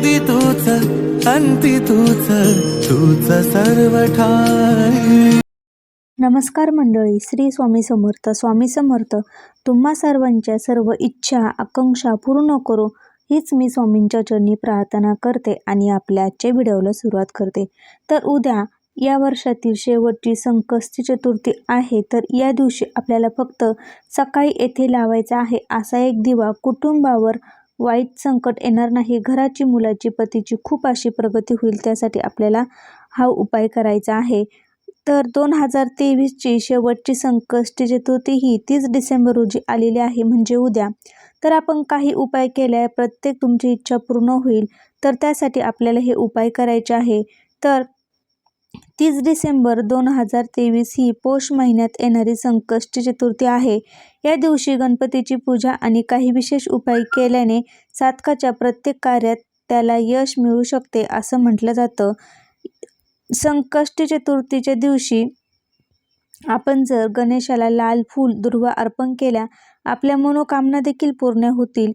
आधी तूच अंती तूच तूच सर्व ठाई नमस्कार मंडळी श्री स्वामी समर्थ स्वामी समर्थ. तुम्हा सर्वांच्या सर्व इच्छा आकांक्षा पूर्ण करो. हीच मी स्वामींच्या चरणी प्रार्थना करते आणि आपल्या आजच्या व्हिडिओला सुरुवात करते. तर उद्या या वर्षातील शेवटची संकष्टी चतुर्थी आहे तर या दिवशी आपल्याला फक्त सकाळी येथे लावायचा आहे असा एक दिवा कुटुंबावर वाईट संकट येणार नाही. घराची मुलाची पतीची खूप अशी प्रगती होईल त्यासाठी आपल्याला हा उपाय करायचा आहे. तर दोन हजार तेवीसची शेवटची संकष्टी चतुर्थी ही तीस डिसेंबर रोजी आलेली आहे. म्हणजे उद्या. तर आपण काही उपाय केल्या प्रत्येक तुमची इच्छा पूर्ण होईल. तर त्यासाठी आपल्याला हे उपाय करायचे आहे. तर तीस डिसेंबर दोन हजार तेवीस ही पौष महिन्यात येणारी संकष्टी चतुर्थी आहे. या दिवशी गणपतीची पूजा आणि काही विशेष उपाय केल्याने साधकाच्या प्रत्येक कार्यात त्याला यश मिळू शकते असं म्हटलं जातं. संकष्टी चतुर्थीच्या दिवशी आपण जर गणेशाला लाल फूल दुर्वा अर्पण केल्या आपल्या मनोकामना देखील पूर्ण होतील.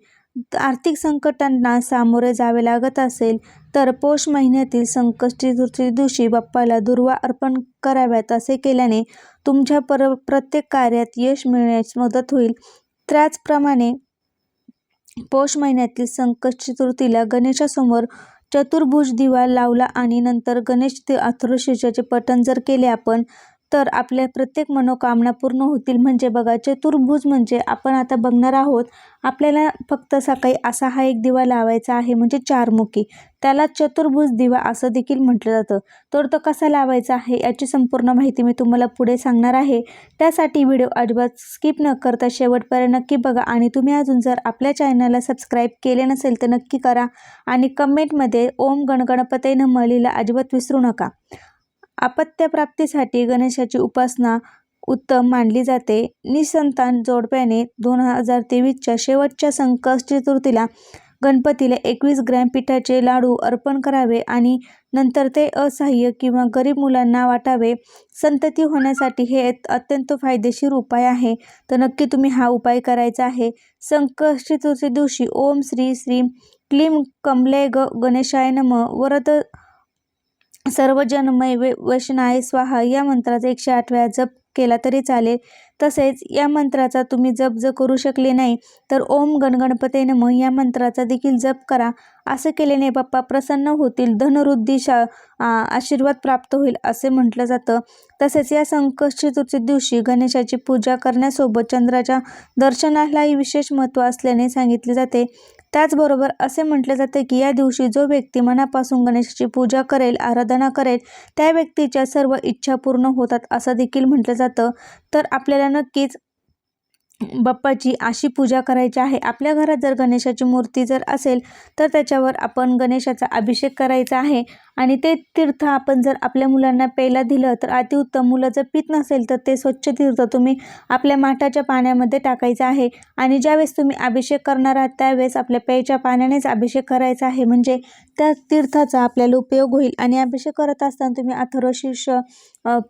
आर्थिक संकटांना सामोरे जावे लागत असेल तर पौष महिन्यातील संकष्टी चतुर्थी दिवशी बाप्पाला दुर्वा अर्पण कराव्यात असे केल्याने तुमच्या पर प्रत्येक कार्यात यश मिळण्यास मदत होईल. त्याचप्रमाणे पौष महिन्यातील संकष्ट चतुर्थीला गणेशासमोर चतुर्भुज दिवा लावला आणि नंतर गणेश ते अथर्वशीर्षाचे पठण जर केले आपण तर आपल्या प्रत्येक मनोकामना पूर्ण होतील. म्हणजे बघा चतुर्भुज म्हणजे आपण आता बघणार आहोत आपल्याला फक्त सकाळी असा हा एक दिवा लावायचा आहे म्हणजे चारमुखी. त्याला चतुर्भुज दिवा असं देखील म्हटलं जातं. तर तो कसा लावायचा आहे याची संपूर्ण माहिती मी तुम्हाला पुढे सांगणार आहे. त्यासाठी व्हिडिओ अजिबात स्किप न करता शेवटपर्यंत नक्की बघा आणि तुम्ही अजून जर आपल्या चॅनलला सबस्क्राईब केले नसेल तर नक्की करा आणि कमेंटमध्ये ओम गणगणपते मलीला अजिबात विसरू नका. अपत्यप्राप्तीसाठी गणेशाची उपासना उत्तम मानली जाते. निसंतान जोडप्याने दोन हजार तेवीसच्या शेवटच्या संकष्ट चतुर्थीला गणपतीला एकवीस ग्रॅम पिठाचे लाडू अर्पण करावे आणि नंतर ते असहाय्य किंवा गरीब मुलांना वाटावे. संतती होण्यासाठी हे अत्यंत फायदेशीर उपाय आहे. तर नक्की तुम्ही हा उपाय करायचा आहे. संकष्ट चतुर्थी दिवशी ओम श्री श्री क्लीम कमले ग गणेशाय नम. वरद सर्वजनमय वे वशनाय स्वाहा या मंत्राचा एकशे आठ वेळा जप केला तरी चालेल. तसेच या मंत्राचा तुम्ही जप जर करू शकले नाही तर ओम गणगणपते नम या मंत्राचा देखील जप करा. असं केल्याने बाप्पा प्रसन्न होतील धनवृद्धी शा आशीर्वाद प्राप्त होईल असे म्हटलं जातं. तसेच या संकष्ट चतुर्थी दिवशी गणेशाची पूजा करण्यासोबत चंद्राच्या दर्शनालाही विशेष महत्त्व असल्याने सांगितले जाते. त्याचबरोबर असे म्हटले जाते की या दिवशी जो व्यक्ती मनापासून गणेशाची पूजा करेल आराधना करेल त्या व्यक्तीच्या सर्व इच्छा पूर्ण होतात असं देखील म्हटलं जातं. तर आपल्याला नक्कीच बाप्पाची अशी पूजा करायची आहे. आपल्या घरात जर गणेशाची मूर्ती जर असेल तर त्याच्यावर आपण गणेशाचा अभिषेक करायचा आहे. आणि ते तीर्थ आपण जर आपल्या मुलांना प्यायला दिलं तर अतिउत्तम मुलं जर पित नसेल तर ते स्वच्छ तीर्थ तुम्ही आपल्या माठाच्या पाण्यामध्ये टाकायचं आहे. आणि ज्यावेळेस तुम्ही अभिषेक करणार आहात त्यावेळेस आपल्या प्यायच्या पाण्यानेच अभिषेक करायचा आहे. म्हणजे त्या तीर्थाचा आपल्याला उपयोग होईल. आणि अभिषेक करत असताना तुम्ही अथर्वशीर्ष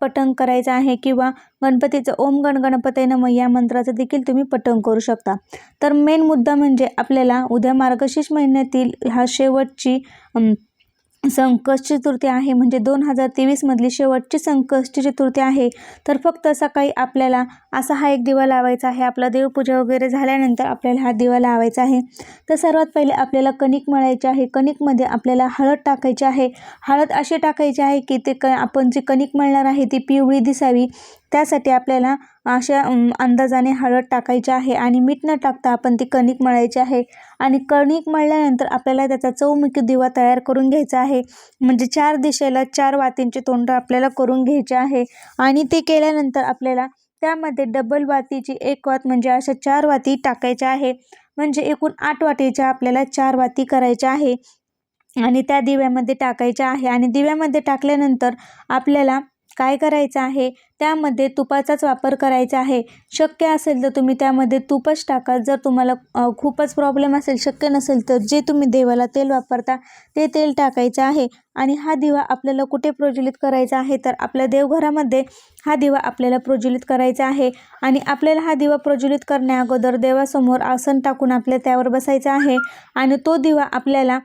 पठण करायचं आहे किंवा गणपतीचं ओम गण गणपती नम या मंत्राचं देखील तुम्ही पठण करू शकता. तर मेन मुद्दा म्हणजे आपल्याला उद्या मार्गशीर्ष महिन्यातील ह्या शेवटची संकष्ट चतुर्थी आहे. म्हणजे दोन हजार तेवीसमधली शेवटची संकष्ट चतुर्थी आहे. तर फक्त सकाळी आपल्याला असा हा एक दिवा लावायचा आहे. आपला देवपूजा वगैरे झाल्यानंतर आपल्याला हा दिवा लावायचा आहे. तर सर्वात पहिले आपल्याला कणिक मळायची आहे. कणिकमध्ये आपल्याला हळद टाकायची आहे. हळद अशी टाकायची आहे की ते क आपण जी कणिक मळणार आहे ती पिवळी दिसावी. त्यासाठी आपल्याला अशा अंदाजाने हळद टाकायची आहे आणि मीठ न टाकता आपण ती कणिक मळायची आहे. आणि कणिक मळल्यानंतर आपल्याला त्याचा चौमुखी दिवा तयार करून घ्यायचा आहे. म्हणजे चार दिशेला चार वातींचे तोंड आपल्याला करून घ्यायचे आहे. आणि ते केल्यानंतर आपल्याला त्यामध्ये डबल वातीची एक वात म्हणजे अशा चार वाती टाकायच्या आहे. म्हणजे एकूण आठ वाटीच्या आपल्याला चार वाती करायच्या आहे. आणि त्या दिव्यामध्ये टाकायच्या आहे. आणि दिव्यामध्ये टाकल्यानंतर आपल्याला काय करायचं आहे? त्यामध्ये तुपाचाच वापर करायचा आहे. शक्य असेल तर तुम्ही त्यामध्ये तुपच टाका. जर तुम्हाला खूपच प्रॉब्लेम असेल शक्य नसेल तर जे तुम्ही देवाला तेल वापरता ते तेल टाकायचं आहे. आणि हा दिवा आपल्याला कुठे प्रज्वलित करायचा आहे? तर आपल्या देवघरामध्ये हा दिवा आपल्याला प्रज्वलित करायचा आहे. आणि आपल्याला हा दिवा प्रज्वलित करण्या अगोदर देवासमोर आसन टाकून आपल्या त्यावर बसायचं आहे. आणि तो दिवा आपल्याला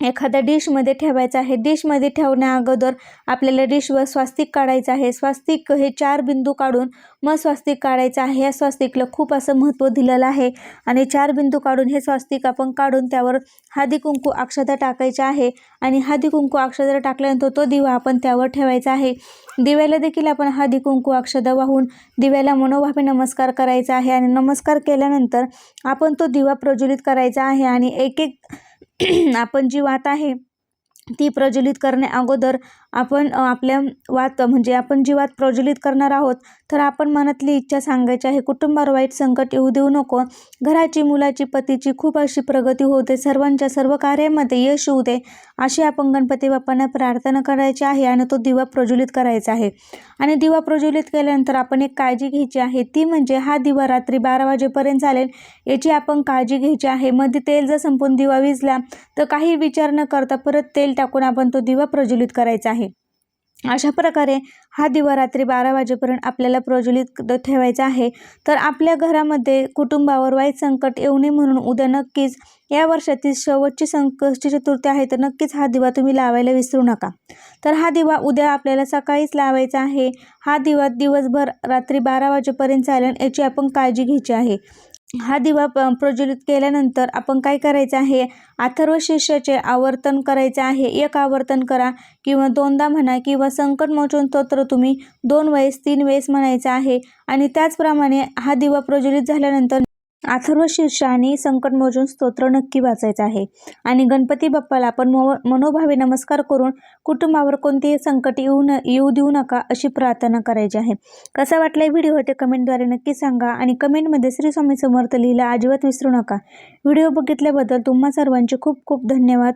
एखाद्या डिशमध्ये ठेवायचं आहे. डिशमध्ये ठेवण्या अगोदर आपल्याला डिशवर स्वास्तिक काढायचं आहे. स्वास्तिक हे चार बिंदू काढून मग स्वास्तिक काढायचं आहे. या स्वास्तिकला खूप असं महत्त्व दिलेलं आहे. आणि चार बिंदू काढून हे स्वास्तिक आपण काढून त्यावर हळदी कुंकू अक्षता आहे. आणि हळदी कुंकू अक्षता टाकल्यानंतर तो दिवा आपण त्यावर ठेवायचा आहे. दिव्याला देखील आपण हळदी कुंकू वाहून दिव्याला मनोभावे नमस्कार करायचा आहे. आणि नमस्कार केल्यानंतर आपण तो दिवा प्रज्वलित करायचा आहे. आणि एक एक आपण जी वात आहे ती प्रज्वलित करण्या अगोदर आपण आपल्या वात म्हणजे आपण जी वात प्रज्वलित करणार आहोत तर आपण मनातली इच्छा सांगायची आहे कुटुंबावर वाईट संकट येऊ देऊ नको. घराची मुलाची पतीची खूप अशी प्रगती होते सर्वांच्या सर्व कार्यामध्ये यश येऊ दे अशी आपण गणपती बाप्पांना प्रार्थना करायची आहे आणि तो दिवा प्रज्वलित करायचा आहे. आणि दिवा प्रज्वलित केल्यानंतर आपण एक काळजी घ्यायची आहे ती म्हणजे हा दिवा रात्री बारा वाजेपर्यंत चालेल याची आपण काळजी घ्यायची आहे. मध्ये तेल जर संपून दिवा विजला तर काही विचार न करता परत तेल टाकून आपण तो दिवा प्रज्वलित करायचा आहे. अशा प्रकारे हा दिवा रात्री बारा वाजेपर्यंत आपल्याला प्रज्वलित ठेवायचा आहे. तर आपल्या घरामध्ये कुटुंबावर वाईट संकट येऊ नये म्हणून उद्या नक्कीच या वर्षातील शेवटची संकष्टी चतुर्थी आहे. तर नक्कीच हा दिवा तुम्ही लावायला विसरू नका. तर हा दिवा उद्या आपल्याला सकाळीच लावायचा आहे. हा दिवा दिवसभर रात्री बारा वाजेपर्यंत चालेल याची आपण काळजी घ्यायची आहे. हा दिवा प प्रज्वलित केल्यानंतर आपण काय करायचं आहे? अथर्व शीर्षाचे आवर्तन करायचे आहे. एक आवर्तन करा किंवा दोनदा म्हणा किंवा संकटमोचन स्तोत्र तुम्ही दोन वेळेस तीन वेळेस म्हणायचं आहे. आणि त्याचप्रमाणे हा दिवा प्रज्वलित झाल्यानंतर अथर्व शीर्षाने आणि मोजून स्तोत्र नक्की वाचायचं आहे. आणि गणपती बाप्पाला आपण मो मनोभावे नमस्कार करून कुटुंबावर कोणतेही संकट येऊ न येऊ देऊ नका अशी प्रार्थना करायची आहे. कसा वाटला व्हिडिओ ते कमेंटद्वारे नक्की सांगा आणि कमेंटमध्ये श्री स्वामी समर्थ लिहिला अजिबात विसरू नका. व्हिडिओ बघितल्याबद्दल तुम्हा सर्वांचे खूप खूप धन्यवाद.